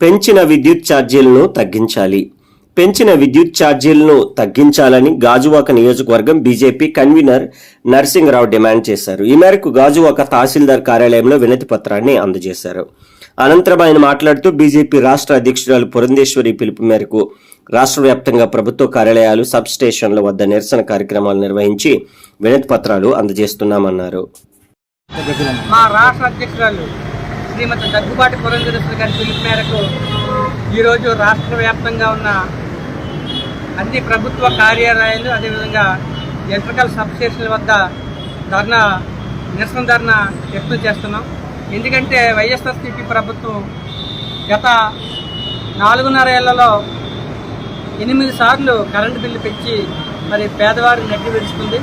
పెంచిన విద్యుత్ ఛార్జీలను తగ్గించాలి. పెంచిన విద్యుత్ ఛార్జీలను తగ్గించాలని గాజువాక నియోజకవర్గం బీజేపీ కన్వీనర్ నరసింహరావు డిమాండ్ చేశారు. ఈ మేరకు గాజువాక తహసీల్దార్ కార్యాలయంలో వినతి పత్రాన్ని అందజేశారు. అనంతరం ఆయన మాట్లాడుతూ బీజేపీ రాష్ట్ర అధ్యక్షురాలు పురంధేశ్వరి పిలుపు మేరకు రాష్ట్ర వ్యాప్తంగా ప్రభుత్వ కార్యాలయాలు సబ్ స్టేషన్ల వద్ద నిరసన కార్యక్రమాలు నిర్వహించి వినతి పత్రాలు అందజేస్తున్నామన్నారు. మా రాష్ట్ర అధ్యక్షురాలు శ్రీమతి దగ్గుబాటి పురంధరేశ్వరి గారి పిలుపు మేరకు ఈరోజు రాష్ట్ర వ్యాప్తంగా ఉన్న అన్ని ప్రభుత్వ కార్యాలయాలు అదేవిధంగా ఎలక్ట్రికల్ సబ్ స్టేషన్ల వద్ద ధర్నా నిరసన ధర్నా వ్యక్తం చేస్తున్నాం. ఎందుకంటే వైఎస్ఆర్సీపీ ప్రభుత్వం గత నాలుగున్నర ఏళ్ళలో ఎనిమిది సార్లు కరెంటు బిల్లు పెంచి మరి పేదవారిని నెట్టి పెంచుకుంది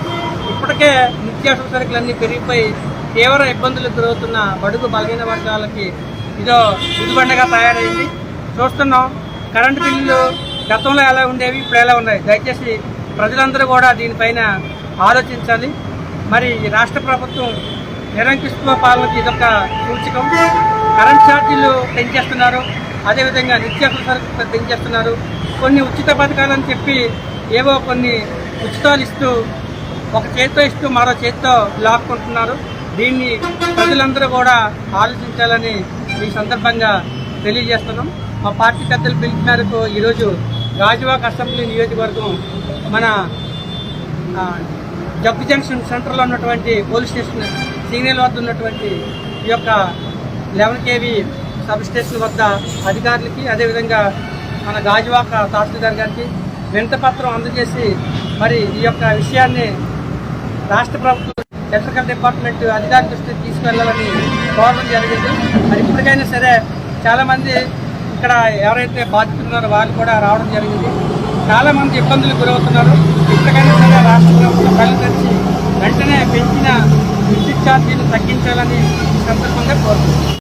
ఇప్పటికే నిత్యావసర సరుకులన్నీ పెరిగిపోయి తీవ్ర ఇబ్బందులు గురవుతున్న బడుగు బలహీన వర్గాలకి ఇదో ఇదిబండగా తయారైంది. చూస్తున్నాం కరెంటు బిల్లులు గతంలో ఎలా ఉండేవి ఇప్పుడు ఎలా ఉన్నాయి? దయచేసి ప్రజలందరూ కూడా దీనిపైన ఆలోచించాలి. మరి రాష్ట్ర ప్రభుత్వం నిరంకుశత్వ పాలనకి ఇదొక సూచకం. కరెంట్ ఛార్జీలు పెంచేస్తున్నారు. అదేవిధంగా నిత్యావసర సరుకులు పెంచేస్తున్నారు. కొన్ని ఉచిత పథకాలని చెప్పి ఏవో కొన్ని ఉచితాలు ఇస్తూ ఒక చేత్తో ఇస్తూ మరో చేత్తో లాక్కుంటున్నారు. దీన్ని ప్రజలందరూ కూడా ఆలోచించాలని ఈ సందర్భంగా తెలియజేస్తున్నాం. మా పార్టీ పెద్దల పిలుపు మేరకు ఈరోజు గాజువాక అసెంబ్లీ నియోజకవర్గం మన జబ్బు జంక్షన్ సెంటర్లో ఉన్నటువంటి పోలీస్ స్టేషన్ సిగ్నల్ వద్ద ఉన్నటువంటి ఈ యొక్క లెవెన్ కేవీ సబ్ స్టేషన్ వద్ద అధికారులకి అదేవిధంగా మన గాజువాక తహసీల్దార్ గారికి వింతపత్రం అందజేసి మరి ఈ యొక్క విషయాన్ని రాష్ట్ర ప్రభుత్వం ఎలక్ట్రికల్ డిపార్ట్మెంట్ అధికారి దృష్టికి తీసుకెళ్ళాలని కోరడం జరిగింది. మరి ఇప్పటికైనా సరే చాలామంది ఇక్కడ ఎవరైతే బాధితున్నారో వాళ్ళు కూడా రావడం జరిగింది. చాలామంది ఇబ్బందులు గురవుతున్నారు. ఇప్పటికైనా సరే రాష్ట్ర ప్రభుత్వం కళ్ళు తెచ్చి వెంటనే పెంచిన విద్యుత్ ఛార్జీలు తగ్గించాలని సందర్భంగా కోరుతున్నాను